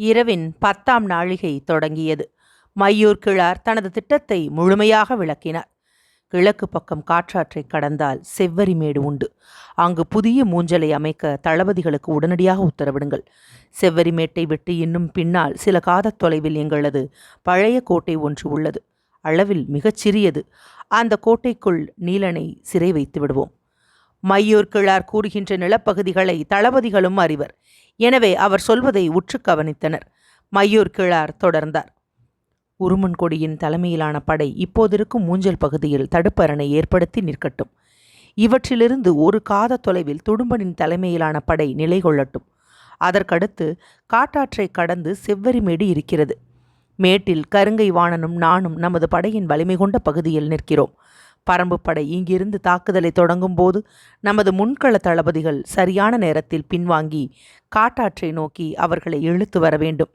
இரவின் பத்தாம் நாழிகை தொடங்கியது. மையூர் கிழார் தனது திட்டத்தை முழுமையாக விளக்கினார். கிழக்கு பக்கம் காற்றாற்றை கடந்தால் செவ்வரி மேடு உண்டு. அங்கு புதிய மூஞ்சலை அமைக்க தளபதிகளுக்கு உடனடியாக உத்தரவிடுங்கள். செவ்வரி மேட்டை விட்டு இன்னும் பின்னால் சில காதத் தொலைவில் எங்களது பழைய கோட்டை ஒன்று உள்ளது. அளவில் மிகச் சிறியது. அந்த கோட்டைக்குள் நீலனை சிறை வைத்து விடுவோம். மையூர் கிழார் கூறுகின்ற நிலப்பகுதிகளை தளபதிகளும் அறிவர். எனவே அவர் சொல்வதை உற்று கவனித்தனர். மையூர் கிழார் தொடர்ந்தார். உருமன்கொடியின் தலைமையிலான படை இப்போதிருக்கும் மூஞ்சல் பகுதியில் தடுப்பரணை ஏற்படுத்தி நிற்கட்டும். இவற்றிலிருந்து ஒரு காத தொலைவில் துடும்பனின் தலைமையிலான படை நிலை கொள்ளட்டும். அதற்கடுத்து காட்டாற்றை கடந்து செவ்வரிமேடு இருக்கிறது. மேட்டில் கருங்கை வாணனும் நானும் நமது படையின் வலிமை கொண்ட பகுதியில் நிற்கிறோம். பரம்பு படை இங்கிருந்து தாக்குதலை தொடங்கும் போது நமது முன்கள தளபதிகள் சரியான நேரத்தில் பின்வாங்கி காட்டாற்றை நோக்கி அவர்களை இழுத்து வர வேண்டும்.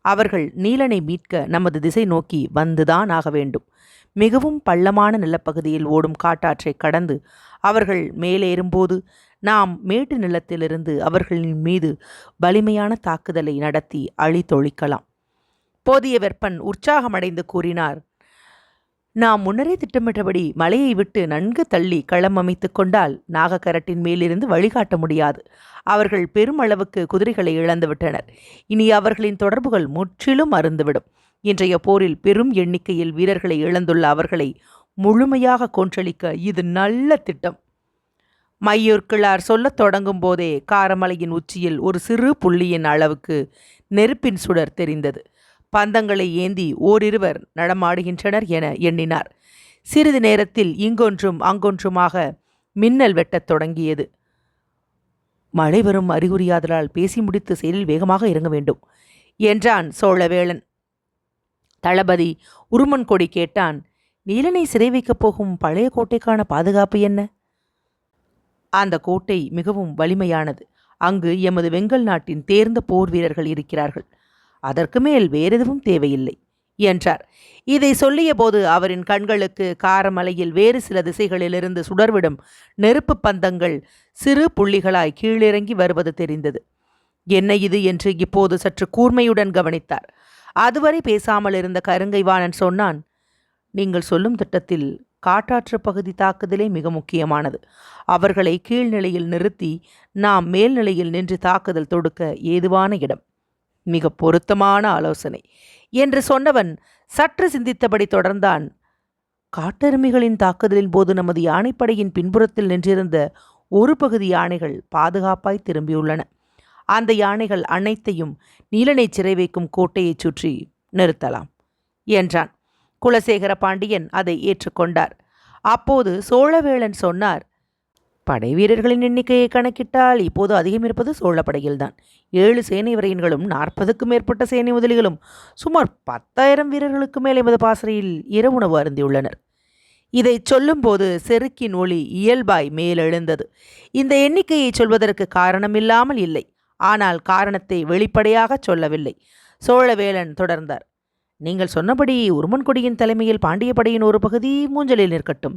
அவர்கள் நீலனை மீட்க நமது திசை நோக்கி வந்துதான் ஆக வேண்டும். மிகவும் பள்ளமான நிலப்பகுதியில் ஓடும் காட்டாற்றை கடந்து அவர்கள் மேலேறும்போது நாம் மேட்டு நிலத்திலிருந்து அவர்களின் மீது வலிமையான தாக்குதலை நடத்தி அழித்தொழிக்கலாம். போதிய வெப்பன் உற்சாகமடைந்து கூறினார் நாம் முன்னரே திட்டமிட்டபடி மலையை விட்டு நன்கு தள்ளி களம் அமைத்து கொண்டால் நாகக்கரட்டின் மேலிருந்து வழிகாட்ட முடியாது. அவர்கள் பெருமளவுக்கு குதிரைகளை இழந்துவிட்டனர் இனி அவர்களின் தொடர்புகள் முற்றிலும் அருந்துவிடும் இன்றைய போரில் பெரும் எண்ணிக்கையில் வீரர்களை இழந்துள்ள அவர்களை முழுமையாக கொன்றளிக்க இது நல்ல திட்டம். மையூர் சொல்லத் தொடங்கும் போதே காரமலையின் உச்சியில் ஒரு சிறு புள்ளியின் அளவுக்கு நெருப்பின் சுடர் தெரிந்தது. பந்தங்களை ஏந்தி ஓரிருவர் நடமாடுகின்றனர் என எண்ணினார். சிறிது நேரத்தில் இங்கொன்றும் அங்கொன்றுமாக மின்னல் வெட்டத் தொடங்கியது. மழை வரும் அறிகுறியாதலால் பேசி முடித்து செயலில் வேகமாக இறங்க வேண்டும் என்றான் சோழவேளன். தளபதி உருமன் கொடி கேட்டான் நீலனை சிறை வைக்கப் போகும் பழைய கோட்டைக்கான பாதுகாப்பு என்ன? அந்த கோட்டை மிகவும் வலிமையானது. அங்கு எமது வெங்கல் நாட்டின் தேர்ந்த போர் வீரர்கள் இருக்கிறார்கள். அதற்கு மேல் வேறெதுவும் தேவையில்லை என்றார். இதை சொல்லியபோது அவரின் கண்களுக்கு காரமலையில் வேறு சில திசைகளிலிருந்து சுடர்விடும் நெருப்பு பந்தங்கள் சிறு புள்ளிகளாய் கீழிறங்கி வருவது தெரிந்தது. என்ன இது? என்று இப்போது சற்று கூர்மையுடன் கவனித்தார். அதுவரை பேசாமல் இருந்த கருங்கைவாணன் சொன்னான் நீங்கள் சொல்லும் திட்டத்தில் காட்டாற்று பகுதி தாக்குதலே மிக முக்கியமானது. அவர்களை கீழ்நிலையில் நிறுத்தி நாம் மேல்நிலையில் நின்று தாக்குதல் தொடுக்க ஏதுவான இடம். மிக பொருத்தமான ஆலோசனை. என்று சொன்னவன் சற்று சிந்தித்தபடி தொடர்ந்தான். காட்டெருமைகளின் தாக்குதலின் போது நமது யானைப்படையின் பின்புறத்தில் நின்றிருந்த ஒரு பகுதி யானைகள் பாதுகாப்பாய் திரும்பியுள்ளன. அந்த யானைகள் அனைத்தையும் நீலனை சிறை வைக்கும் கோட்டையைச் சுற்றி நிறுத்தலாம் என்றான். குலசேகர பாண்டியன் அதை ஏற்றுக்கொண்டார். அப்போது சோழவேளன் சொன்னார் படை வீரர்களின் எண்ணிக்கையை கணக்கிட்டால் இப்போது அதிகம் இருப்பது சோழப்படையில்தான். ஏழு சேனை வரையின்களும் நாற்பதுக்கும் மேற்பட்ட சேனை முதலிகளும் சுமார் பத்தாயிரம் வீரர்களுக்கு மேல் எமது பாசறையில் இரவுணவு அருந்தியுள்ளனர். இதை சொல்லும்போது செருக்கின் ஒளி இயல்பாய் மேலெழுந்தது. இந்த எண்ணிக்கையை சொல்வதற்கு காரணமில்லாமல் இல்லை. ஆனால் காரணத்தை வெளிப்படையாக சொல்லவில்லை. சோழவேலன் தொடர்ந்தார். நீங்கள் சொன்னபடி உருமன்கொடியின் தலைமையில் பாண்டிய படையின் ஒரு பகுதி மூஞ்சலில் நிற்கட்டும்.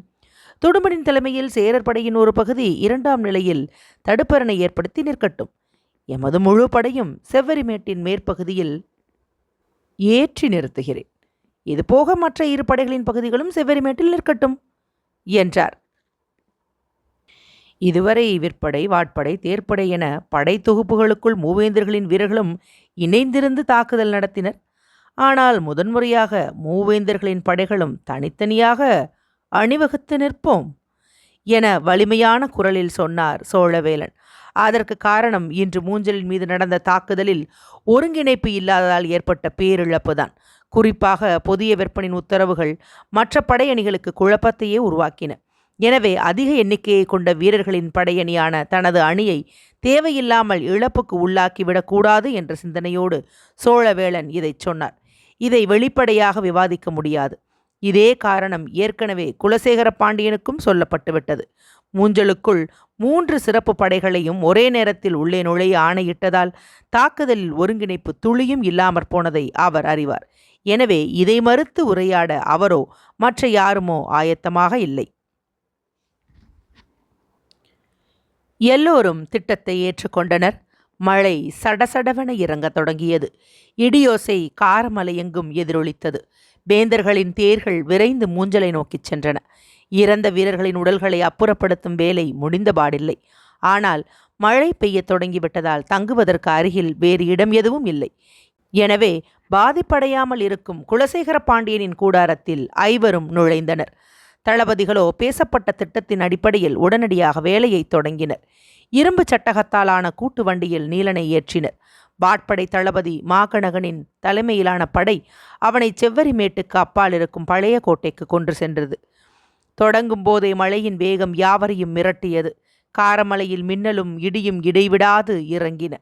துடுமனின் தலைமையில் சேரர் படையின் ஒரு பகுதி இரண்டாம் நிலையில் தடுப்பரணை ஏற்படுத்தி நிற்கட்டும். எமது முழு படையும் செவ்வரிமேட்டின் மேற்பகுதியில் ஏற்றி நிறுத்துகிறேன். இதுபோக மற்ற இரு படைகளின் பகுதிகளும் செவ்வரிமேட்டில் நிற்கட்டும் என்றார். இதுவரை விற்படை வாட்படை தேர்ப்படை என படை தொகுப்புகளுக்குள் மூவேந்தர்களின் வீரர்களும் இணைந்திருந்து தாக்குதல் நடத்தினர். ஆனால் முதன்முறையாக மூவேந்தர்களின் படைகளும் தனித்தனியாக அணிவகுத்து நிற்போம் என வலிமையான குரலில் சொன்னார் சோழவேலன். அதற்கு காரணம் இன்று மூஞ்சலின் மீது நடந்த தாக்குதலில் ஒருங்கிணைப்பு இல்லாததால் ஏற்பட்ட பேரிழப்புதான். குறிப்பாக புதிய விற்பனின் உத்தரவுகள் மற்ற படையணிகளுக்கு குழப்பத்தையே உருவாக்கின. எனவே அதிக எண்ணிக்கையை கொண்ட வீரர்களின் படையணியான தனது அணியை தேவையில்லாமல் இழப்புக்கு உள்ளாக்கிவிடக்கூடாது என்ற சிந்தனையோடு சோழவேளன் இதைச் சொன்னார். இதை வெளிப்படையாக விவாதிக்க முடியாது. இதே காரணம் ஏற்கனவே குலசேகர பாண்டியனுக்கும் சொல்லப்பட்டுவிட்டது. மூஞ்சலுக்குள் மூன்று சிறப்பு படைகளையும் ஒரே நேரத்தில் உள்ளே நுழைய ஆணையிட்டதால் தாக்குதலில் ஒருங்கிணைப்பு துளியும் இல்லாமற் போனதை அவர் அறிவார். எனவே இதை மறுத்து உரையாட அவரோ மற்ற யாருமோ ஆயத்தமாக இல்லை. எல்லோரும் திட்டத்தை ஏற்றுக்கொண்டனர். மழை சடசடவென இறங்கத் தொடங்கியது. இடியோசை காரமலையெங்கும் எதிரொலித்தது. வேந்தர்களின் தேர்கள் விரைந்து மூஞ்சலை நோக்கிச் சென்றன. இறந்த வீரர்களின் உடல்களை அப்புறப்படுத்தும் வேலை முடிந்தபாடில்லை. ஆனால் மழை பெய்யத் தொடங்கிவிட்டதால் தங்குவதற்கு அருகில் வேறு இடம் எதுவும் இல்லை. எனவே பாதிப்படையாமல் இருக்கும் குலசேகர பாண்டியனின் கூடாரத்தில் ஐவரும் நுழைந்தனர். தளபதிகளோ பேசப்பட்ட திட்டத்தின் அடிப்படையில் உடனடியாக வேலையை தொடங்கினர். இரும்பு சட்டகத்தாலான கூட்டு வண்டியில் நீலனை ஏற்றினர். வாட்படை தளபதி மாகணகனின் தலைமையிலான படை அவனை செவ்வரிமேட்டுக்கு அப்பால் இருக்கும் பழைய கோட்டைக்கு கொன்று சென்றது. தொடங்கும் போதே மழையின் வேகம் யாவரையும் மிரட்டியது. காரமலையில் மின்னலும் இடியும் இடைவிடாது இறங்கின.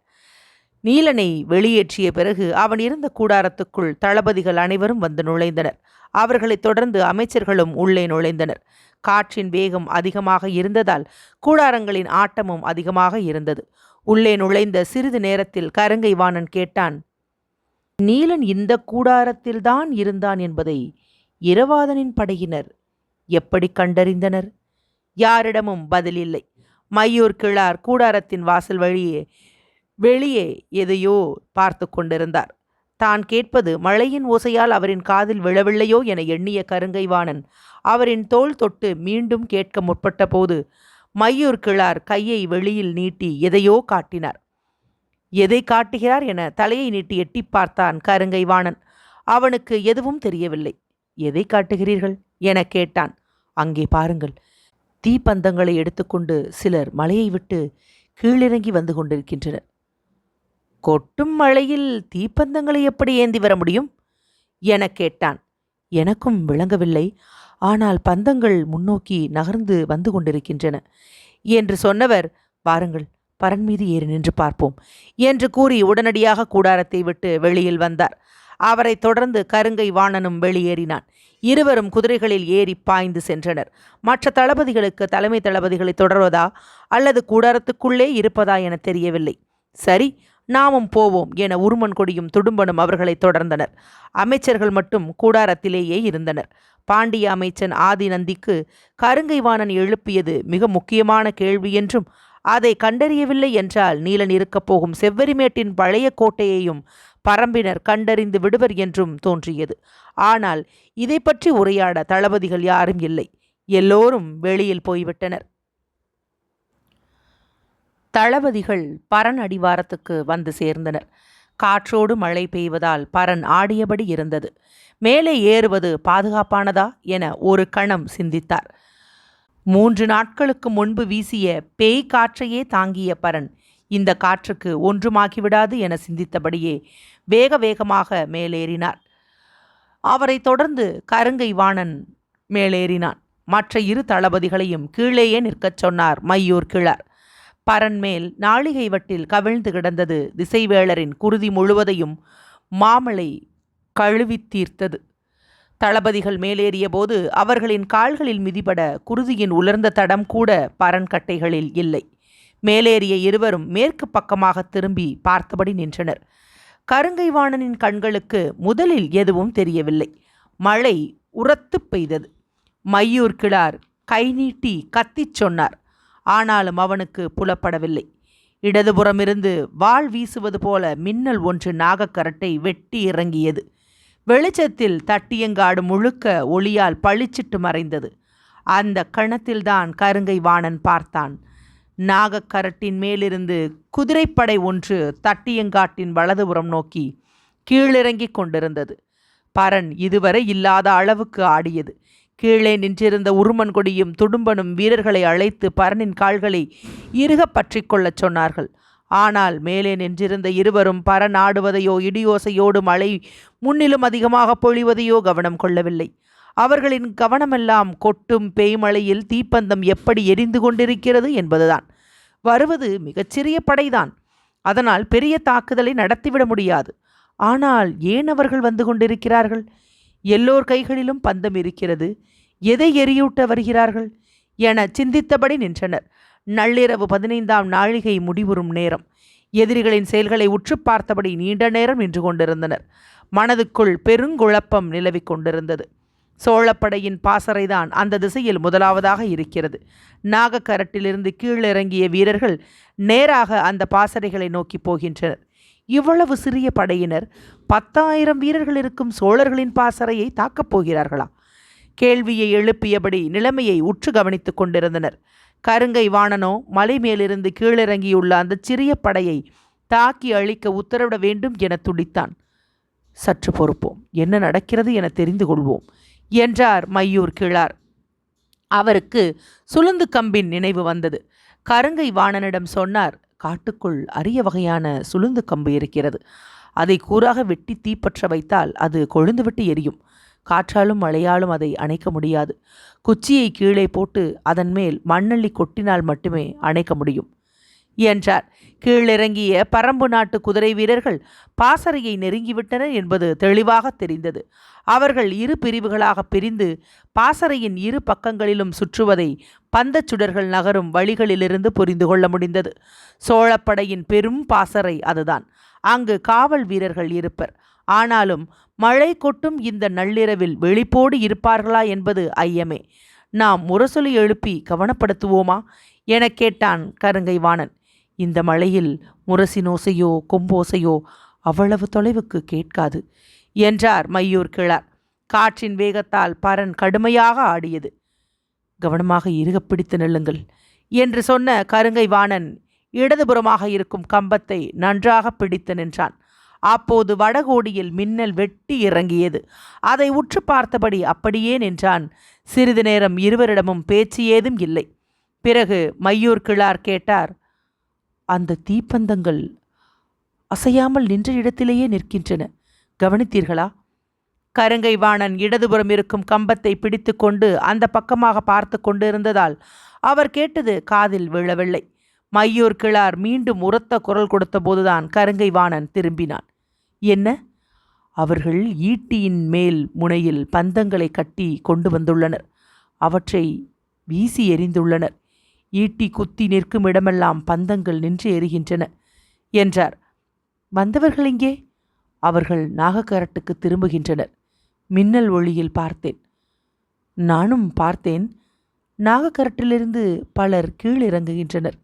நீலனை வெளியேற்றிய பிறகு அவன் இருந்த கூடாரத்துக்குள் தளபதிகள் அனைவரும் வந்து நுழைந்தனர். அவர்களைத் தொடர்ந்து அமைச்சர்களும் உள்ளே நுழைந்தனர். காற்றின் வேகம் அதிகமாக இருந்ததால் கூடாரங்களின் ஆட்டமும் அதிகமாக இருந்தது. உள்ளே நுழைந்த சிறிது நேரத்தில் கருங்கை வாணன் கேட்டான் நீலன் இந்த கூடாரத்தில்தான் இருந்தான் என்பதை இரவாதனின் படையினர் எப்படி கண்டறிந்தனர்? யாரிடமும் பதில் இல்லை. மையூர் கிழார் கூடாரத்தின் வாசல் வழியே வெளியே எதையோ பார்த்து கொண்டிருந்தார். தான் கேட்பது மழையின் ஓசையால் அவரின் காதில் விழவில்லையோ? என எண்ணிய கருங்கைவாணன் அவரின் தோள் தொட்டு மீண்டும் கேட்க முற்பட்ட போது மையூர் கிழார் கையை வெளியில் நீட்டி எதையோ காட்டினார். எதை காட்டுகிறார் என தலையை நீட்டி எட்டி பார்த்தான் கருங்கை வாணன். அவனுக்கு எதுவும் தெரியவில்லை. எதை காட்டுகிறீர்கள்? என கேட்டான். அங்கே பாருங்கள். தீப்பந்தங்களை எடுத்துக்கொண்டு சிலர் மலையை விட்டு கீழிறங்கி வந்து கொண்டிருக்கின்றனர். கொட்டும் மழையில் தீப்பந்தங்களை எப்படி ஏந்தி வர முடியும்? என கேட்டான். எனக்கும் விளங்கவில்லை. ஆனால் பந்தங்கள் முன்னோக்கி நகர்ந்து வந்து கொண்டிருக்கின்றன. என்று சொன்னவர் வாருங்கள் பரன் மீது ஏறி நின்று பார்ப்போம் என்று கூறி உடனடியாக கூடாரத்தை விட்டு வெளியில் வந்தார். அவரை தொடர்ந்து கருங்கை வாணனும் வெளியேறினான். இருவரும் குதிரைகளில் ஏறி பாய்ந்து சென்றனர். மற்ற தளபதிகளுக்கு தலைமை தளபதிகளை தொடர்வதா அல்லது கூடாரத்துக்குள்ளே இருப்பதா என தெரியவில்லை. சரி நாமும் போவோம் என உருமன் கொடியும் துடும்பனும் அவர்களை தொடர்ந்தனர். அமைச்சர்கள் மட்டும் கூடாரத்திலேயே இருந்தனர். பாண்டிய அமைச்சன் ஆதி நந்திக்கு கருங்கைவாணன் எழுப்பியது மிக முக்கியமான கேள்வி என்றும் அதை கண்டறியவில்லை என்றால் நீலன் இருக்கப் போகும் செவ்வரிமேட்டின் பழைய கோட்டையையும் பரம்பினர் கண்டறிந்து விடுவர் என்றும் தோன்றியது. ஆனால் இதை பற்றி உரையாட தளபதிகள் யாரும் இல்லை. எல்லோரும் வெளியில் போய்விட்டனர். தளபதிகள் பரன் அடிவாரத்துக்கு வந்து சேர்ந்தனர். காற்றோடு மழை பெய்வதால் பரன் ஆடியபடி இருந்தது. மேலே ஏறுவது பாதுகாப்பானதா என ஒரு கணம் சிந்தித்தார். மூன்று நாட்களுக்கு முன்பு வீசிய பேய் காற்றையே தாங்கிய பரன் இந்த காற்றுக்கு ஒன்றுமாகிவிடாது என சிந்தித்தபடியே வேக வேகமாக மேலேறினார். அவரை தொடர்ந்து கருங்கை வாணன் மேலேறினான். மற்ற இரு தளபதிகளையும் கீழேயே நிற்கச் சொன்னார் மையூர் கிழார் பரன்மேல் நாளிகை வட்டில் கவிழ்ந்து கிடந்தது திசைவேளரின் குருதி முழுவதையும் மாமலை கழுவி தீர்த்தது. தளபதிகள் மேலேறிய போது அவர்களின் கால்களில் மிதிபட குருதியின் உலர்ந்த தடம் கூட பரன்கட்டைகளில் இல்லை. மேலேறிய இருவரும் மேற்கு பக்கமாக திரும்பி பார்த்தபடி நின்றனர். கருங்கைவாணனின் கண்களுக்கு முதலில் எதுவும் தெரியவில்லை. மழை உரத்து பெய்தது. மையூர் கிழார் கை நீட்டி கத்திச் சொன்னார். ஆனாலும் அவனுக்கு புலப்படவில்லை. இடதுபுறமிருந்து வாள் வீசுவது போல மின்னல் ஒன்று நாகக்கரட்டை வெட்டி இறங்கியது. வெளிச்சத்தில் தட்டியங்காடு முழுக்க ஒளியால் பளிச்சிட்டு மறைந்தது. அந்த கணத்தில்தான் கருங்கை வாணன் பார்த்தான். நாகக்கரட்டின் மேலிருந்து குதிரைப்படை ஒன்று தட்டியங்காட்டின் வலதுபுறம் நோக்கி கீழிறங்கிக் கொண்டிருந்தது. பரன் இதுவரை இல்லாத அளவுக்கு ஆடியது. கீழே நின்றிருந்த உருமன் கொடியும் துடும்பனும் வீரர்களை அழைத்து பரனின் கால்களை இறுக பற்றி கொள்ளச் சொன்னார்கள். ஆனால் மேலே நின்றிருந்த இருவரும் பரன் ஆடுவதையோ இடியோசையோடு மழை முன்னிலும் அதிகமாக பொழிவதையோ கவனம் கொள்ளவில்லை. அவர்களின் கவனமெல்லாம் கொட்டும் பேய்மழையில் தீப்பந்தம் எப்படி எரிந்து கொண்டிருக்கிறது என்பதுதான். வருவது மிகச்சிறிய படைதான். அதனால் பெரிய தாக்குதலை நடத்திவிட முடியாது. ஆனால் ஏன் அவர்கள் வந்து கொண்டிருக்கிறார்கள்? எல்லோர் கைகளிலும் பந்தம் இருக்கிறது. எதை எரியூட்ட வருகிறார்கள்? என சிந்தித்தபடி நின்றனர். நள்ளிரவு பதினைந்தாம் நாழிகை முடிவுறும் நேரம். எதிரிகளின் செயல்களை உற்று பார்த்தபடி நீண்ட நேரம் நின்று கொண்டிருந்தனர். மனதுக்குள் பெருங்குழப்பம் நிலவிக் கொண்டிருந்தது. சோழப்படையின் பாசறைதான் அந்த திசையில் முதலாவதாக இருக்கிறது. நாகக்கரட்டிலிருந்து கீழிறங்கிய வீரர்கள் நேராக அந்த பாசறைகளை நோக்கி போகின்றனர். இவ்வளவு சிறிய படையினர் பத்தாயிரம் வீரர்கள் இருக்கும் சோழர்களின் பாசறையை தாக்கப் போகிறார்களா? கேள்வியை எழுப்பியபடி நிலைமையை உற்று கவனித்துக் கொண்டிருந்தனர். கருங்கை வாணனோ மலை மேலிருந்து கீழிறங்கியுள்ள அந்த சிறிய படையை தாக்கி அழிக்க உத்தரவிட வேண்டும் என துடித்தான். சற்று பொறுப்போம். என்ன நடக்கிறது என தெரிந்து கொள்வோம் என்றார் மையூர் கிழார். அவருக்கு சுளுந்து கம்பின் நினைவு வந்தது. கருங்கை வாணனிடம் சொன்னார் காட்டுக்குள் அரிய வகையான சுளுந்து கம்பு இருக்கிறது. அதை கூறாக வெட்டி தீப்பற்ற வைத்தால் அது கொழுந்துவிட்டு எரியும். காற்றாலும் மழையாலும் அதை அணைக்க முடியாது. குச்சியை கீழே போட்டு அதன் மேல் மண்ணள்ளி கொட்டினால் மட்டுமே அணைக்க முடியும். என்றார். கீழிறங்கிய பரம்பு நாட்டு குதிரை வீரர்கள் பாசறையை நெருங்கிவிட்டனர் என்பது தெளிவாக தெரிந்தது. அவர்கள் இரு பிரிவுகளாக பிரிந்து பாசறையின் இரு பக்கங்களிலும் சுற்றுவதை பந்தச் சுடர்கள் நகரும் வழிகளிலிருந்து புரிந்து கொள்ள முடிந்தது. சோழப்படையின் பெரும் பாசறை அதுதான். அங்கு காவல் வீரர்கள் இருப்பர். ஆனாலும் மழை கொட்டும் இந்த நள்ளிரவில் வெளிப்போடு இருப்பார்களா என்பது ஐயமே. நாம் முரசொலி எழுப்பி கவனப்படுத்துவோமா? எனக் கேட்டான் கருங்கை வாணன் இந்த மழையில் முரசினோசையோ கொம்போசையோ அவ்வளவு தொலைவுக்கு கேட்காது என்றார் மையூர் கிழார் காற்றின் வேகத்தால் பரன் கடுமையாக ஆடியது. கவனமாக இறுகப் பிடித்து நெல்லுங்கள் என்று சொன்ன கருங்கை வாணன் இடதுபுறமாக இருக்கும் கம்பத்தை நன்றாக பிடித்து நின்றான். அப்போது வடகோடியில் மின்னல் வெட்டி இறங்கியது. அதை உற்று பார்த்தபடி அப்படியே நின்றான். சிறிது நேரம் இருவரிடமும் பேச்சு ஏதும் இல்லை. பிறகு மையூர் கிழார் கேட்டார் அந்த தீப்பந்தங்கள் அசையாமல் நின்ற இடத்திலேயே நிற்கின்றன. கவனித்தீர்களா? கருங்கை வாணன் இடதுபுறம் இருக்கும் கம்பத்தை பிடித்து கொண்டு அந்த பக்கமாக பார்த்து கொண்டிருந்ததால் அவர் கேட்டது காதில் விழவில்லை. மையூர் கிளார் மீண்டும் உரத்த குரல் கொடுத்தபோதுதான் கருங்கை வாணன் திரும்பினான். என்ன? அவர்கள் ஈட்டியின் மேல் முனையில் பந்தங்களை கட்டி கொண்டு வந்துள்ளனர். அவற்றை வீசி எறிந்துள்ளனர். ஈட்டி குத்தி நிற்கும் இடமெல்லாம் பந்தங்கள் நின்று எரிகின்றன என்றார். வந்தவர்கள் இங்கே அவர்கள் நாகக்கரட்டுக்கு திரும்புகின்றனர். மின்னல் ஒளியில் பார்த்தேன். நானும் பார்த்தேன். நாகக்கரட்டிலிருந்து பலர் கீழிறங்குகின்றனர்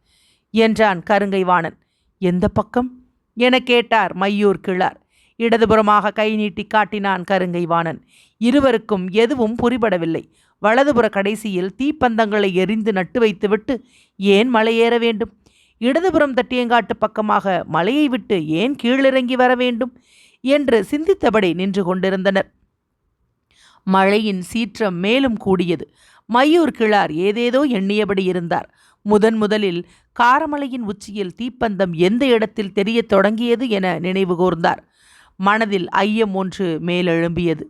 என்றான் கருங்கை வாணன் எந்த பக்கம்? என கேட்டார் மையூர் கிழார். இடதுபுறமாக கை நீட்டி காட்டினான் கருங்கை வாணன் இருவருக்கும் எதுவும் புரிபடவில்லை. வலதுபுற கடைசியில் தீப்பந்தங்களை எரிந்து நட்டு வைத்துவிட்டு ஏன் மலை ஏற வேண்டும்? இடதுபுறம் தட்டியங்காட்டு பக்கமாக மலையை விட்டு ஏன் கீழிறங்கி வர வேண்டும்? என்று சிந்தித்தபடி நின்று கொண்டிருந்தனர். மழையின் சீற்றம் மேலும் கூடியது. மையூர் கிழார் ஏதேதோ எண்ணியபடி இருந்தார். முதன் முதலில் காரமலையின் உச்சியில் தீப்பந்தம் எந்த இடத்தில் தெரியத் தொடங்கியது என நினைவு கூர்ந்தார். மனதில் ஐயம் ஒன்று மேலெழும்பியது.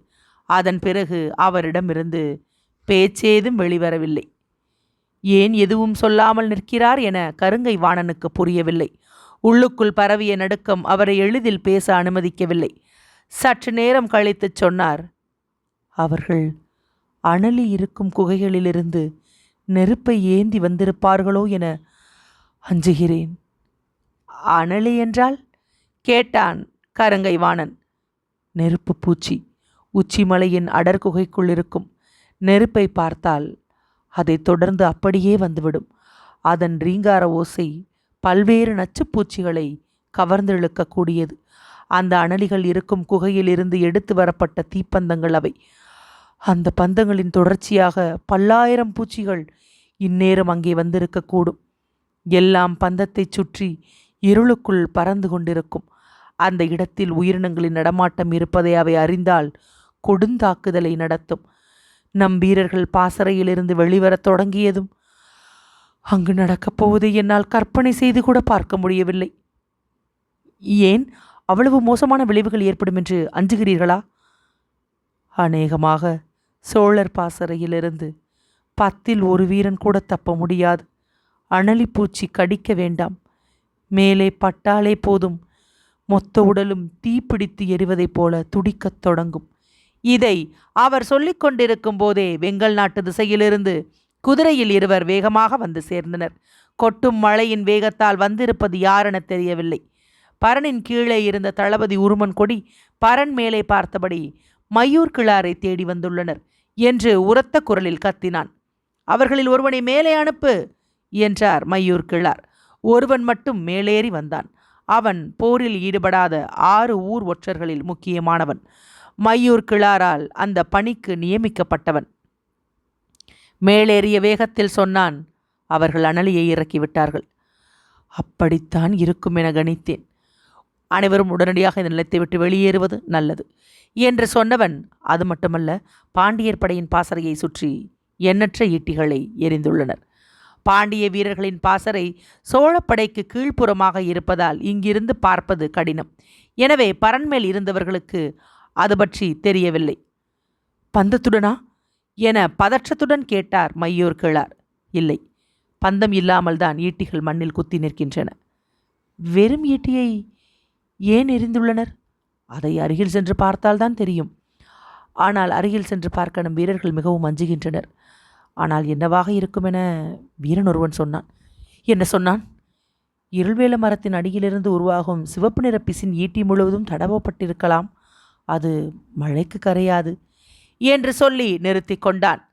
அதன் பிறகு அவரிடமிருந்து பேச்சேதும் வெளிவரவில்லை. ஏன் எதுவும் சொல்லாமல் நிற்கிறார் என கருங்கை வாணனுக்கு புரியவில்லை. உள்ளுக்குள் பரவிய நடுக்கம் அவரை எளிதில் பேச அனுமதிக்கவில்லை. சற்று நேரம் கழித்துச் சொன்னார் அவர்கள் அனலி இருக்கும் குகைகளிலிருந்து நெருப்பை ஏந்தி வந்திருப்பார்களோ என அஞ்சுகிறேன். அனலி என்றால்? கேட்டான் கருங்கை வாணன். நெருப்பு பூச்சி உச்சிமலையின் அடர்குகைக்குள் இருக்கும். நெருப்பை பார்த்தால் அதை தொடர்ந்து அப்படியே வந்துவிடும். அதன் ரீங்கார ஓசை பல்வேறு நச்சுப்பூச்சிகளை கவர்ந்திழுக்கக்கூடியது. அந்த அனலிகள் இருக்கும் குகையிலிருந்து எடுத்து வரப்பட்ட தீப்பந்தங்கள் அவை. அந்த பந்தங்களின் தொடர்ச்சியாக பல்லாயிரம் பூச்சிகள் இந்நேரம் அங்கே வந்திருக்கக்கூடும். எல்லாம் பந்தத்தைச் சுற்றி இருளுக்குள் பறந்து கொண்டிருக்கும். அந்த இடத்தில் உயிரினங்களின் நடமாட்டம் இருப்பதை அவை அறிந்தால் கொடுந்தாக்குதலை நடத்தும். நம் வீரர்கள் பாசறையிலிருந்து வெளிவரத் தொடங்கியதும் அங்கு நடக்கப் போவதை என்னால் கற்பனை செய்து கூட பார்க்க முடியவில்லை. ஏன்? அவ்வளவு மோசமான விளைவுகள் ஏற்படும் என்று அஞ்சுகிறீர்களா? அநேகமாக சோழர் பாசறையிலிருந்து பத்தில் ஒரு வீரன் கூட தப்ப முடியாது. அனலிப்பூச்சி கடிக்க வேண்டாம். மேலே பட்டாலே போதும். மொத்த உடலும் தீப்பிடித்து எரிவதைப் போல துடிக்கத் தொடங்கும். இதை அவர் சொல்லிக் கொண்டிருக்கும் போதே வெங்கல் நாட்டு திசையிலிருந்து குதிரையில் இருவர் வேகமாக வந்து சேர்ந்தனர். கொட்டும் மழையின் வேகத்தால் வந்திருப்பது யாரென தெரியவில்லை. பரனின் கீழே இருந்த தளபதி உருமன் கொடி பரன் மேலே பார்த்தபடி மையூர் கிளாரை தேடி வந்துள்ளனர் என்று உரத்த குரலில் கத்தினான். அவர்களில் ஒருவனை மேலே அனுப்பு என்றார் மையூர் கிளார் ஒருவன் மட்டும் மேலேறி வந்தான். அவன் போரில் ஈடுபடாத ஆறு ஊர் ஒற்றர்களில் முக்கியமானவன். மையூர் கிளாரால் அந்த பணிக்கு நியமிக்கப்பட்டவன். மேலேறிய வேகத்தில் சொன்னான் அவர்கள் அனலியை இறக்கிவிட்டார்கள். அப்படித்தான் இருக்கும் என கணித்தேன். அனைவரும் உடனடியாக இந்த நிலத்தை விட்டு வெளியேறுவது நல்லது என்று சொன்னவன் அது மட்டுமல்ல பாண்டியர் படையின் பாசறையை சுற்றி எண்ணற்ற ஈட்டிகளை எரிந்துள்ளனர். பாண்டிய வீரர்களின் பாசறை சோழப்படைக்கு கீழ்ப்புறமாக இருப்பதால் இங்கிருந்து பார்ப்பது கடினம். எனவே பரன்மேல் இருந்தவர்களுக்கு அது பற்றி தெரியவில்லை. பந்தத்துடனா? என பதற்றத்துடன் கேட்டார் மையூர் கிழார். இல்லை பந்தம் இல்லாமல் தான் ஈட்டிகள் மண்ணில் குத்தி நிற்கின்றன. வெறும் ஈட்டியை ஏன் எரிந்துள்ளனர்? அதை அருகில் சென்று பார்த்தால்தான் தெரியும். ஆனால் அருகில் சென்று பார்க்க நம் வீரர்கள் மிகவும் அஞ்சுகின்றனர். ஆனால் என்னவாக இருக்கும் என வீரன் ஒருவன் சொன்னான். என்ன சொன்னான்? இருள்வேல மரத்தின் அடியிலிருந்து உருவாகும் சிவப்பு நிற பிசின் ஈட்டி முழுவதும் தடவப்பட்டிருக்கலாம். அது மழைக்கு கரையாது என்று சொல்லி நிறுத்தி கொண்டான்.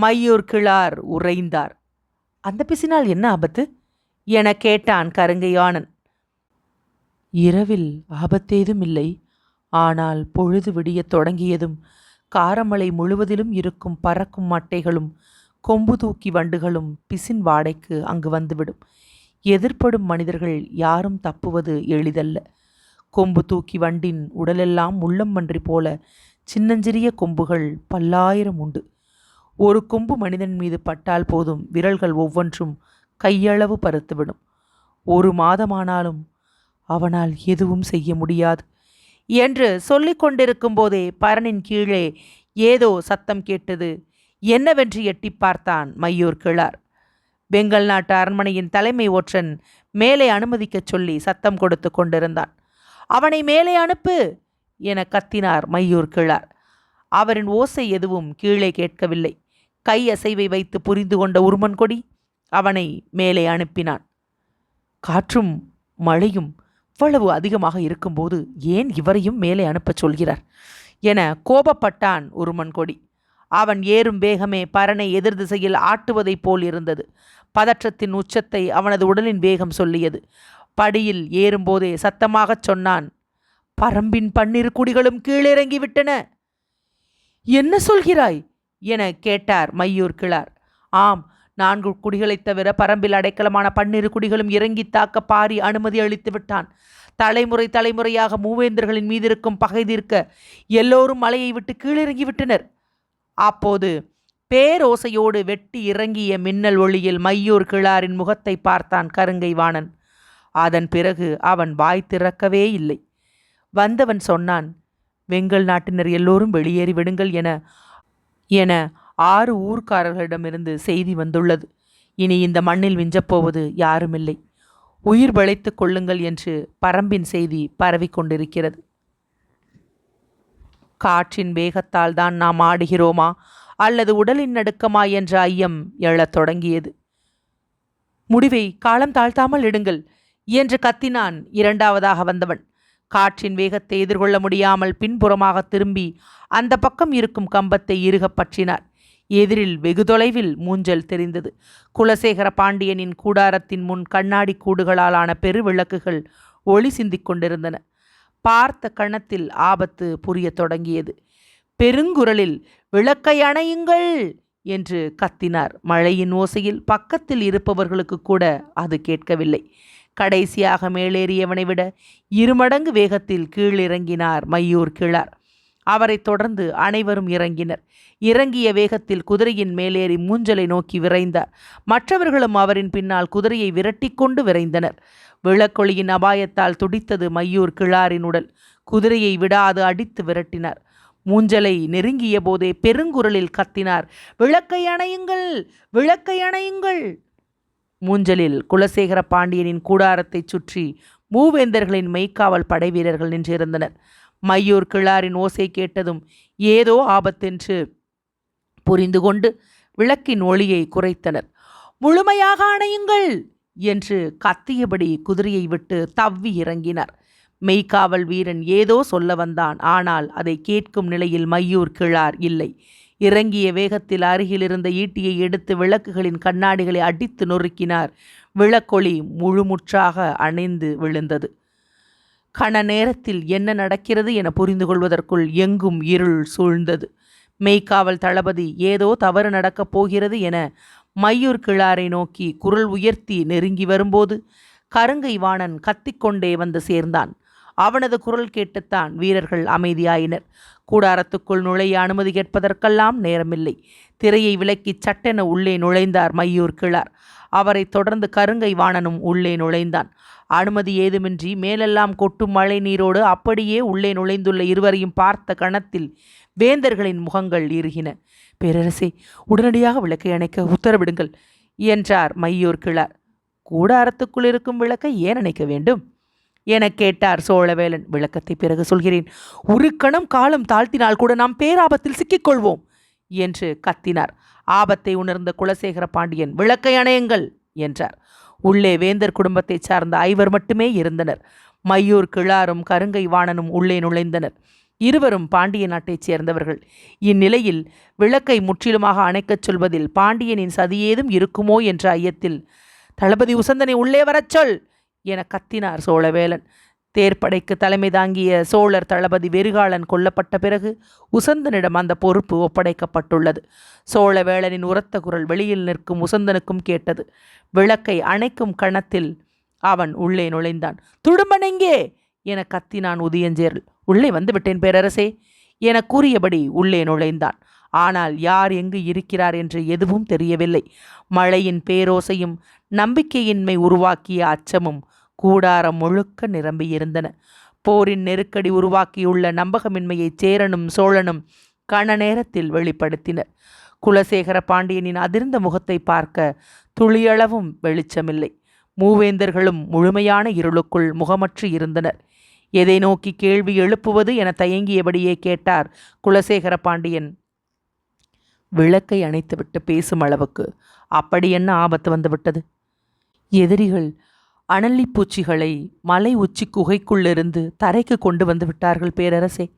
மையூர் கிழார் உறைந்தார். அந்த பிசினால் என்ன ஆபத்து? என கேட்டான் கருங்கையானன். இரவில் ஆபத்தேதும் இல்லை. ஆனால் பொழுது விடியத் தொடங்கியதும் காரமலை முழுவதிலும் இருக்கும் பறக்கும் மட்டைகளும் கொம்பு தூக்கி வண்டுகளும் பிசின் வாடைக்கு அங்கு வந்துவிடும். எதிர்ப்படும் மனிதர்கள் யாரும் தப்புவது எளிதல்ல. கொம்பு தூக்கி வண்டின் உடலெல்லாம் முள்ளம்பன்றி போல சின்னஞ்சிறிய கொம்புகள் பல்லாயிரம் உண்டு. ஒரு கொம்பு மனிதன் மீது பட்டால் போதும் விரல்கள் ஒவ்வொன்றும் கையளவு பருத்துவிடும். ஒரு மாதமானாலும் அவனால் எதுவும் செய்ய முடியாது என்று சொல்லிக் கொண்டிருக்கும் போதே பரனின் கீழே ஏதோ சத்தம் கேட்டது. என்னவென்று எட்டி பார்த்தான் மையூர் கிழார். பெங்கல் நாட்டு அரண்மனையின் தலைமை ஒற்றன் மேலே அனுமதிக்கச் சொல்லி சத்தம் கொடுத்து கொண்டிருந்தான். அவனை மேலே அனுப்பு என கத்தினார் மையூர் கிழார். அவரின் ஓசை எதுவும் கீழே கேட்கவில்லை. கை அசைவை வைத்து புரிந்து கொண்ட உருமன் கொடி அவனை மேலே அனுப்பினான். காற்றும் மழையும் இவ்வளவு அதிகமாக இருக்கும்போது ஏன் இவரையும் மேலே அனுப்பச் சொல்கிறார் என கோபப்பட்டான் உருமன் கொடி. அவன் ஏறும் வேகமே பரனை எதிர் திசையில் ஆட்டுவதைப் போல் இருந்தது. பதற்றத்தின் உச்சத்தை அவனது உடலின் வேகம் சொல்லியது. படியில் ஏறும்போதே சத்தமாகச் சொன்னான் பரம்பின் பன்னிரு குடிகளும் கீழிறங்கி விட்டன என்ன சொல்கிறாய்? என கேட்டார் மையூர் கிளார் ஆம் நான்கு குடிகளைத் தவிர பரம்பில் அடைக்கலமான பன்னிரு குடிகளும் இறங்கி தாக்க பாரி அனுமதி அளித்து விட்டான். தலைமுறை தலைமுறையாக மூவேந்தர்களின் மீது இருக்கும் பகை தீர்க்க எல்லோரும் மலையை விட்டு கீழிறங்கி விட்டனர் அப்போது பேரோசையோடு வெட்டி இறங்கிய மின்னல் ஒளியில் மையூர் கிளாரின் முகத்தை பார்த்தான் கருங்கை வாணன். அதன் பிறகு அவன் வாய் திறக்கவே இல்லை. வந்தவன் சொன்னான் வெங்கல் நாட்டினர் எல்லோரும் வெளியேறி விடுங்கள் என என ஆறு ஊர்க்காரர்களிடமிருந்து செய்தி வந்துள்ளது. இனி இந்த மண்ணில் விஞ்சப்போவது யாருமில்லை. உயிர் பிழைத்துக் கொள்ளுங்கள் என்று பரம்பின் செய்தி பரவிக் கொண்டிருக்கிறது. காற்றின் வேகத்தால் தான் நாம் ஆடுகிறோமா? அல்லது உடலின் நடுக்கமா என்ற ஐயம் எழத் தொடங்கியது. முடிவை காலம் தாழ்த்தாமல் எடுங்கள். என்று கத்தினான் இரண்டாவதாக வந்தவன். காற்றின் வேகத்தை எதிர்கொள்ள முடியாமல் பின்புறமாக திரும்பி அந்த பக்கம் இருக்கும் கம்பத்தை இறுகப் பற்றினார். எதிரில் வெகு தொலைவில் மூஞ்சல் தெரிந்தது. குலசேகர பாண்டியனின் கூடாரத்தின் முன் கண்ணாடி கூடுகளாலான பெருவிளக்குகள் ஒளி சிந்திக் கொண்டிருந்தன. பார்த்த கணத்தில் ஆபத்து புரியத் தொடங்கியது. பெருங்குரலில் விளக்கை அணையுங்கள் என்று கத்தினார். மழையின் ஓசையில் பக்கத்தில் இருப்பவர்களுக்கு கூட அது கேட்கவில்லை. கடைசியாக மேலேறியவனை விட இருமடங்கு வேகத்தில் கீழிறங்கினார் மையூர் கிழார். அவரைத் தொடர்ந்து அனைவரும் இறங்கினர். இறங்கிய வேகத்தில் குதிரையின் மேலேறி மூஞ்சலை நோக்கி விரைந்தார். மற்றவர்களும் அவரின் பின்னால் குதிரையை விரட்டிக்கொண்டு விரைந்தனர். விளக்கொளியின் அபாயத்தால் துடித்தது மையூர் கிழாரின் உடல். குதிரையை விடாது அடித்து விரட்டினார். மூஞ்சலை நெருங்கிய போதே பெருங்குரலில் கத்தினார். விளக்கை அணையுங்கள்! விளக்கை அணையுங்கள்! மூஞ்சலில் குலசேகர பாண்டியனின் கூடாரத்தைச் சுற்றி மூவேந்தர்களின் மெய்க்காவல் படை வீரர்கள் நின்றிருந்தனர். மையூர் கிழாரின் ஓசை கேட்டதும் ஏதோ ஆபத்தென்று புரிந்து கொண்டு விளக்கின் ஒளியை குறைத்தனர். முழுமையாக அணையுங்கள்! என்று கத்தியபடி குதிரையை விட்டு தவ்வி இறங்கினார். மெய்க்காவல் வீரன் ஏதோ சொல்ல வந்தான். ஆனால் அதை கேட்கும் நிலையில் மையூர் கிழார் இல்லை. இறங்கிய வேகத்தில் அருகில் இருந்த ஈட்டியை எடுத்து விளக்குகளின் கண்ணாடிகளை அடித்து நொறுக்கினார். விளக்கொளி முழுமுற்றாக அணைந்து விழுந்தது. கண நேரத்தில் என்ன நடக்கிறது என புரிந்து கொள்வதற்குள் எங்கும் இருள் சூழ்ந்தது. மெய்க்காவல் தளபதி ஏதோ தவறு நடக்கப் போகிறது என மையூர் கிழாரை நோக்கி குரல் உயர்த்தி நெருங்கி வரும்போது கருங்கை வாணன் கத்திக்கொண்டே வந்து சேர்ந்தான். அவனது குரல் கேட்டுத்தான் வீரர்கள் அமைதியாயினர். கூடாரத்துக்குள் நுழைய அனுமதி கேட்பதற்கெல்லாம் நேரமில்லை. திரையை விலக்கி சட்டென உள்ளே நுழைந்தார் மையூர் கிழார். அவரைத் தொடர்ந்து கருங்கை வாணனும் உள்ளே நுழைந்தான். அனுமதி ஏதுமின்றி மேலெல்லாம் கொட்டும் மழை நீரோடு அப்படியே உள்ளே நுழைந்துள்ள இருவரையும் பார்த்த கணத்தில் வேந்தர்களின் முகங்கள் இறுகின பேரரசே உடனடியாக விளக்கை அணைக்க உத்தரவிடுங்கள் என்றார் மையூர் கிழார். கூடாரத்துக்குள் இருக்கும் விளக்கை ஏன் அணைக்க வேண்டும்? எனக் கேட்டார் சோழவேலன். விளக்கத்தை பிறகு சொல்கிறேன். ஒரு கணம் காலம் தாழ்த்தினால் கூட நாம் பேராபத்தில் சிக்கிக்கொள்வோம் என்று கத்தினார். ஆபத்தை உணர்ந்த குலசேகர பாண்டியன் விளக்கை அணையுங்கள் என்றார். உள்ளே வேந்தர் குடும்பத்தைச் சார்ந்த ஐவர் மட்டுமே இருந்தனர். மையூர் கிழாரும் கருங்கை வாணனும் உள்ளே நுழைந்தனர். இருவரும் பாண்டிய நாட்டைச் சேர்ந்தவர்கள். இந்நிலையில் விளக்கை முற்றிலுமாக அணைக்கச் சொல்வதில் பாண்டியனின் சதியேதும் இருக்குமோ என்ற ஐயத்தில் தளபதி உசந்தனை உள்ளே வரச் சொல்! என கத்தினார் சோழவேலன். தேர்ப்படைக்கு தலைமை தாங்கிய சோழர் தளபதி வெறுகாலன் கொல்லப்பட்ட பிறகு உசந்தனிடம் அந்த பொறுப்பு ஒப்படைக்கப்பட்டுள்ளது. சோழவேளனின் உரத்த குரல் வெளியில் நிற்கும் உசந்தனுக்கும் கேட்டது. விளக்கை அணைக்கும் கணத்தில் அவன் உள்ளே நுழைந்தான். துடுமனெங்கே என கத்தினான் உதயஞ்சேரல் உள்ளே வந்துவிட்டேன் பேரரசே என கூறியபடி உள்ளே நுழைந்தான். ஆனால் யார் எங்கு இருக்கிறார் என்று எதுவும் தெரியவில்லை. மழையின் பேரோசையும் நம்பிக்கையின்மை உருவாக்கிய அச்சமும் கூடாரம் முழுக்க நிரம்பியிருந்தன. போரின் நெருக்கடி உருவாக்கியுள்ள நம்பகமின்மையை சேரனும் சோழனும் கண நேரத்தில் வெளிப்படுத்தினர். குலசேகர பாண்டியனின் அதிர்ந்த முகத்தை பார்க்க துளியளவும் வெளிச்சமில்லை. மூவேந்தர்களும் முழுமையான இருளுக்குள் முகமற்று இருந்தனர். எதை நோக்கி கேள்வி எழுப்புவது என தயங்கியபடியே கேட்டார் குலசேகர பாண்டியன். விளக்கை அணைத்துவிட்டு பேசும் அளவுக்கு. அப்படி என்ன ஆபத்து வந்துவிட்டது எதிரிகள் அனல்லி பூச்சிகளை மலை உச்சி குகைக்குள்ளிருந்து தரைக்கு கொண்டு வந்து விட்டார்கள் பேரரசே.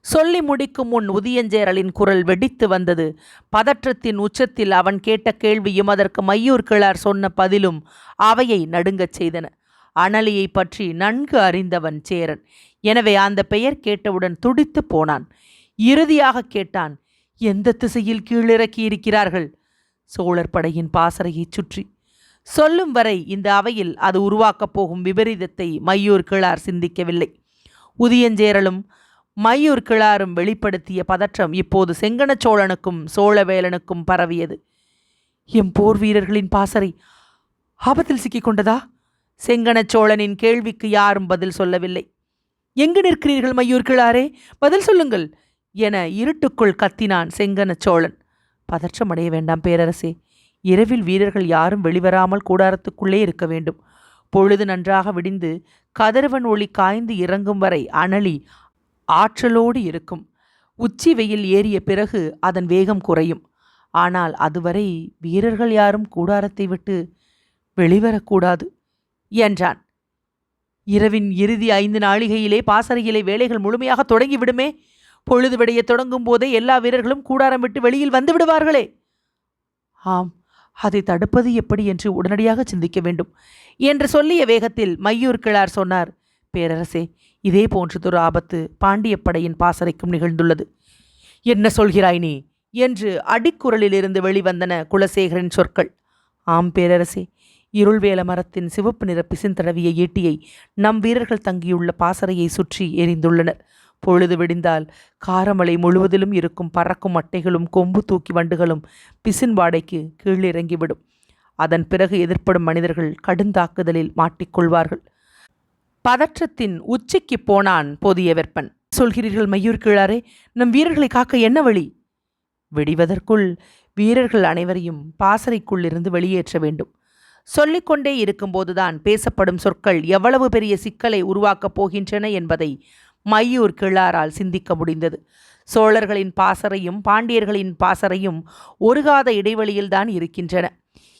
சொல்லி முடிக்கும் முன் உதியஞ்சேரலின் குரல் வெடித்து வந்தது. பதற்றத்தின் உச்சத்தில் அவன் கேட்ட கேள்வியும் அதற்கு மையூர் கிளார் சொன்ன பதிலும் அவையை நடுங்கச் செய்தன. அனலியை பற்றி நன்கு அறிந்தவன் சேரன். எனவே அந்த பெயர் கேட்டவுடன் துடித்து போனான். இறுதியாக கேட்டான் எந்த திசையில் கீழிறக்கி இருக்கிறார்கள் சோழர் படையின் பாசறையைச் சுற்றி. சொல்லும் வரை இந்த அவையில் அது உருவாக்கப் போகும் விபரீதத்தை மையூர் கிழார் சிந்திக்கவில்லை. உதியஞ்சேரலும் மையூர் கிழாரும் வெளிப்படுத்திய பதற்றம் இப்போது செங்கன சோழனுக்கும் சோழவேலனுக்கும் பரவியது. எம் போர் வீரர்களின் பாசறை ஆபத்தில் சிக்கிக் கொண்டதா? செங்கன சோழனின் கேள்விக்கு யாரும் பதில் சொல்லவில்லை. எங்கு நிற்கிறீர்கள் மையூர் கிழாரே? பதில் சொல்லுங்கள் என இருட்டுக்குள் கத்தினான் செங்கன சோழன். பதற்றமடைய வேண்டாம் பேரரசே. இரவில் வீரர்கள் யாரும் வெளிவராமல் கூடாரத்துக்குள்ளே இருக்க வேண்டும். பொழுது நன்றாக விடிந்து கதிரவன் ஒளி காய்ந்து இறங்கும் வரை அனலி ஆற்றலோடு இருக்கும். உச்சி வெயில் ஏறிய பிறகு அதன் வேகம் குறையும். ஆனால் அதுவரை வீரர்கள் யாரும் கூடாரத்தை விட்டு வெளிவரக்கூடாது என்றான். இரவின் இறுதி ஐந்து நாளிகையிலே பாசறையிலே வேலைகள் முழுமையாக தொடங்கிவிடுமே. பொழுது விடைய தொடங்கும் போதே எல்லா வீரர்களும் கூடாரம் விட்டு வெளியில் வந்து விடுவார்களே. ஆம் அதை தடுப்பது எப்படி என்று உடனடியாக சிந்திக்க வேண்டும். என்று சொல்லிய வேகத்தில் மையூர் கிழார் சொன்னார் பேரரசே இதே போன்றதொரு ஆபத்து பாண்டியப்படையின் பாசறைக்கும் நிகழ்ந்துள்ளது. என்ன சொல்கிறாய் நீ? என்று அடிக்குரலிலிருந்து வெளிவந்தன குலசேகரின் சொற்கள். ஆம் பேரரசே இருள்வேல மரத்தின் சிவப்பு நிற பிசின் தடவிய ஈட்டியை நம் வீரர்கள் தங்கியுள்ள பாசறையை சுற்றி எரிந்துள்ளனர். பொழுது விடிந்தால் காரமலை முழுவதிலும் இருக்கும் பறக்கும் அட்டைகளும் கொம்பு தூக்கி வண்டுகளும் பிசின் வாடைக்கு கீழிறங்கிவிடும். அதன் பிறகு எதிர்ப்படும் மனிதர்கள் கடுந்தாக்குதலில் மாட்டிக்கொள்வார்கள். பதற்றத்தின் உச்சிக்கு போனான் போதிய வெப்பன் சொல்கிறீர்கள் மையூர் கீழாரே நம் வீரர்களை காக்க என்ன வழி? விடிவதற்குள் வீரர்கள் அனைவரையும் பாசறைக்குள்ளிருந்து வெளியேற்ற வேண்டும். சொல்லிக்கொண்டே இருக்கும்போதுதான் பேசப்படும் சொற்கள் எவ்வளவு பெரிய சிக்கலை உருவாக்கப் போகின்றன என்பதை மையூர் கிழாரால் சிந்திக்க முடிந்தது. சோழர்களின் பாசறையும் பாண்டியர்களின் பாசறையும் ஒருகாத இடைவெளியில்தான் இருக்கின்றன.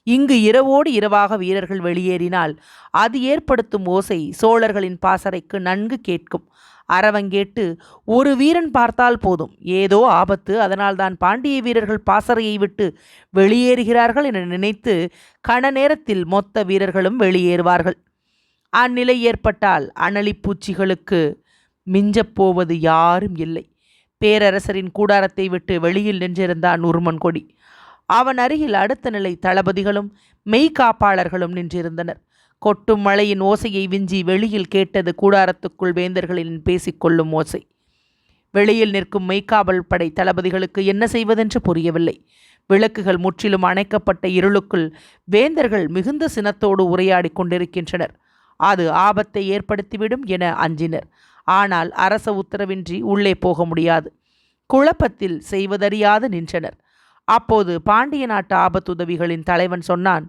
இங்கு இரவோடு இரவாக வீரர்கள் வெளியேறினால் அது ஏற்படுத்தும் ஓசை சோழர்களின் பாசறைக்கு நன்கு கேட்கும். அரவங்கேட்டு ஒரு வீரன் பார்த்தால் போதும். ஏதோ ஆபத்து. அதனால்தான் பாண்டிய வீரர்கள் பாசறையை விட்டு வெளியேறுகிறார்கள் என நினைத்து கண நேரத்தில் மொத்த வீரர்களும் வெளியேறுவார்கள். அந்நிலை ஏற்பட்டால் அனளிப்பூச்சிகளுக்கு மிஞ்சப்போவது யாரும் இல்லை. பேரரசரின் கூடாரத்தை விட்டு வெளியில் நின்றிருந்தான் உருமன் கொடி. அவன் அருகில் அடுத்த நிலை தளபதிகளும் மெய்காப்பாளர்களும் நின்றிருந்தனர். கொட்டும் மழையின் ஓசையை விஞ்சி வெளியில் கேட்டது கூடாரத்துக்குள் வேந்தர்களின் பேசிக்கொள்ளும் ஓசை. வெளியில் நிற்கும் மெய்க்காவல் படை தளபதிகளுக்கு என்ன செய்வதென்று புரியவில்லை. விளக்குகள் முற்றிலும் அணைக்கப்பட்ட இருளுக்குள் வேந்தர்கள் மிகுந்த சினத்தோடு உரையாடி கொண்டிருக்கின்றனர். அது ஆபத்தை ஏற்படுத்திவிடும் என அஞ்சினர். ஆனால் அரச உத்தரவின்றி உள்ளே போக முடியாது. குழப்பத்தில் செய்வதறியாது நின்றனர். அப்போது பாண்டிய நாட்டு ஆபத்துதவிகளின் தலைவன் சொன்னான்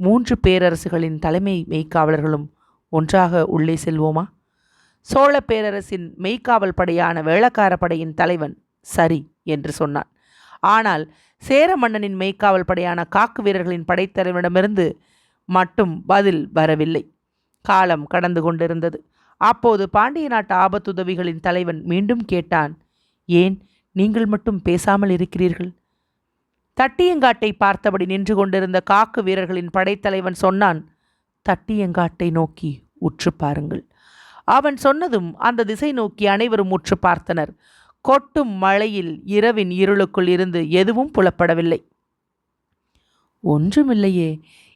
மூன்று பேரரசுகளின் தலைமை மெய்க்காவலர்களும் ஒன்றாக உள்ளே செல்வோமா? சோழ பேரரசின் மெய்க்காவல் படையான வேளக்கார படையின் தலைவன் சரி என்று சொன்னான். ஆனால் சேர மன்னனின் மெய்க்காவல் படையான காக்கு வீரர்களின் படைத்தலைவனிடமிருந்து மட்டும் பதில் வரவில்லை. காலம் கடந்து கொண்டிருந்தது. அப்போது பாண்டிய நாட்டு ஆபத்துதவிகளின் தலைவன் மீண்டும் கேட்டான் ஏன் நீங்கள் மட்டும் பேசாமல் இருக்கிறீர்கள்? தட்டியங்காட்டை பார்த்தபடி நின்று கொண்டிருந்த காக்கு வீரர்களின் படைத்தலைவன் சொன்னான் தட்டியங்காட்டை நோக்கி உற்று பாருங்கள். அவன் சொன்னதும் அந்த திசை நோக்கி அனைவரும் உற்று பார்த்தனர். கொட்டும் மழையில் இரவின் இருளுக்குள் இருந்து எதுவும் புலப்படவில்லை. ஒன்றுமில்லையே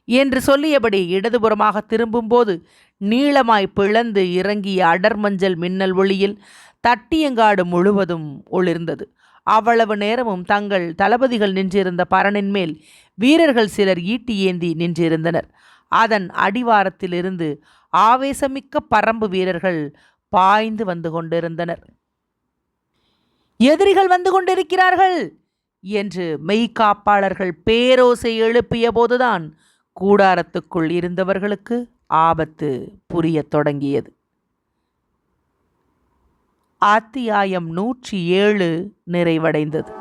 என்று சொல்லியபடி இடதுபுறமாக திரும்பும்போது நீளமாய் பிளந்து இறங்கிய அடர்மஞ்சள் மின்னல் ஒளியில் தட்டியங்காடு முழுவதும் ஒளிர்ந்தது. அவ்வளவு நேரமும் தங்கள் தளபதிகள் நின்றிருந்த பரணின் மேல் வீரர்கள் சிலர் ஈட்டி ஏந்தி நின்றிருந்தனர். அதன் அடிவாரத்திலிருந்து ஆவேசமிக்க பரம்பு வீரர்கள் பாய்ந்து வந்து கொண்டிருந்தனர். எதிரிகள் வந்து கொண்டிருக்கிறார்கள்! என்று மெய்காப்பாளர்கள் பேரோசை எழுப்பிய போதுதான் கூடாரத்துக்குள் இருந்தவர்களுக்கு ஆபத்து புரியத் தொடங்கியது. அத்தியாயம் நூற்றி ஏழு நிறைவடைந்தது.